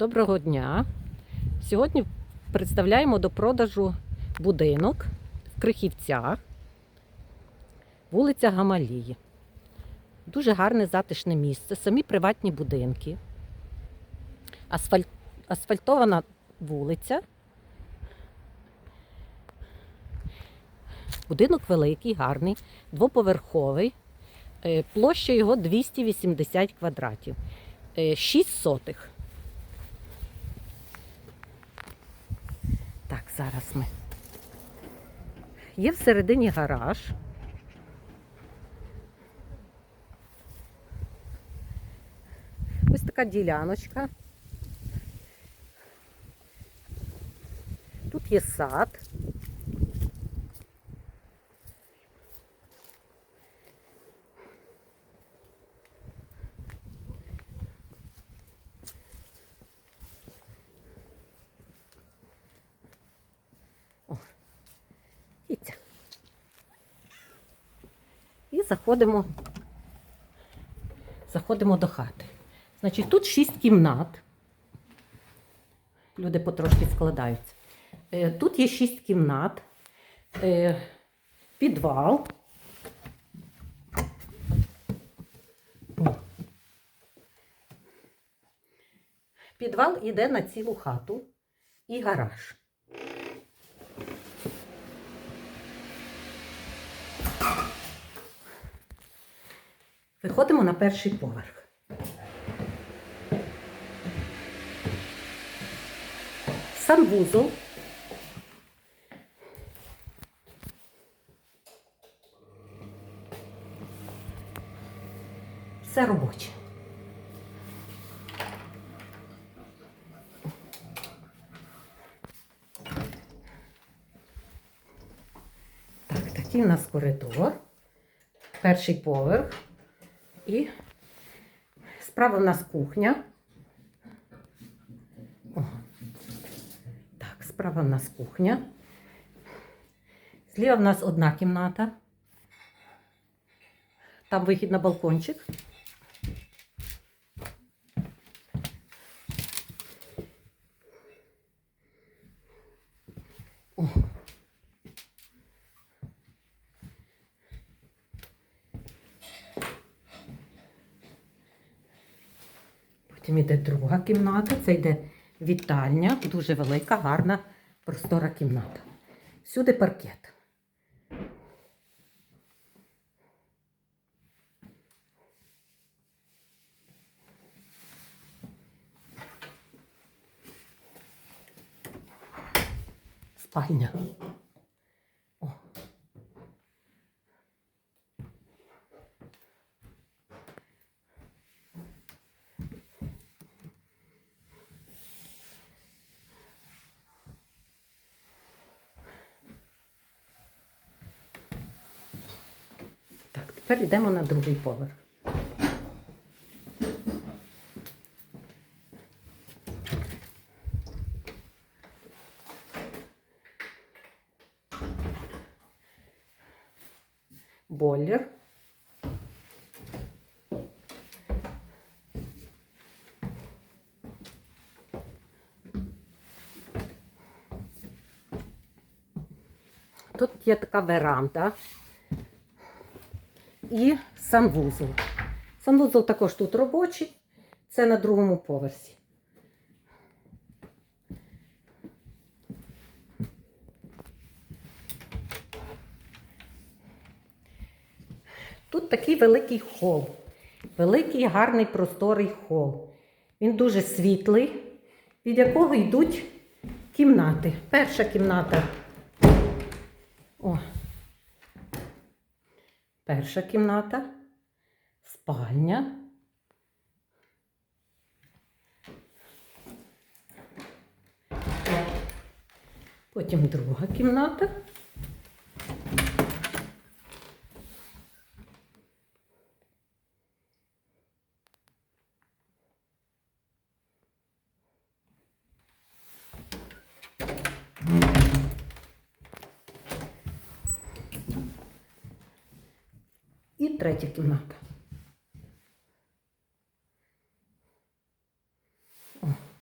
Доброго дня! Сьогодні представляємо до продажу будинок в Крихівцях, вулиця Гамалії. Дуже гарне затишне місце, самі приватні будинки, Асфальт... асфальтована вулиця. Будинок великий, гарний, двоповерховий. Е, Площа його 280 квадратів. 6 сотих. Так, зараз ми. Є всередині гараж. Ось така діляночка. Тут є сад. Дивіться. І заходимо, заходимо до хати. Значить, тут шість кімнат. Люди потрошки складаються. Е, Тут є шість кімнат, е, підвал. Підвал іде на цілу хату і гараж. Виходимо на перший поверх. Санвузол. Все робоче. Так, такий у нас коридор. Перший поверх. І справа в нас кухня. О. Так, справа в нас кухня. Зліва в нас одна кімната. Там вихід на балкончик. О. Потім йде друга кімната, це йде вітальня, дуже велика, гарна, простора кімната. Всюди паркет. Спальня. О. Так, тепер йдемо на другий поверх. Бойлер. Тут є така веранда і санвузол. Санвузол також тут робочий, це на другому поверсі. Тут такий великий хол. Великий, гарний, просторий хол. Він дуже світлий, від якого йдуть кімнати. Перша кімната. О. Перша кімната, спальня. Потім друга кімната. І третя кімната.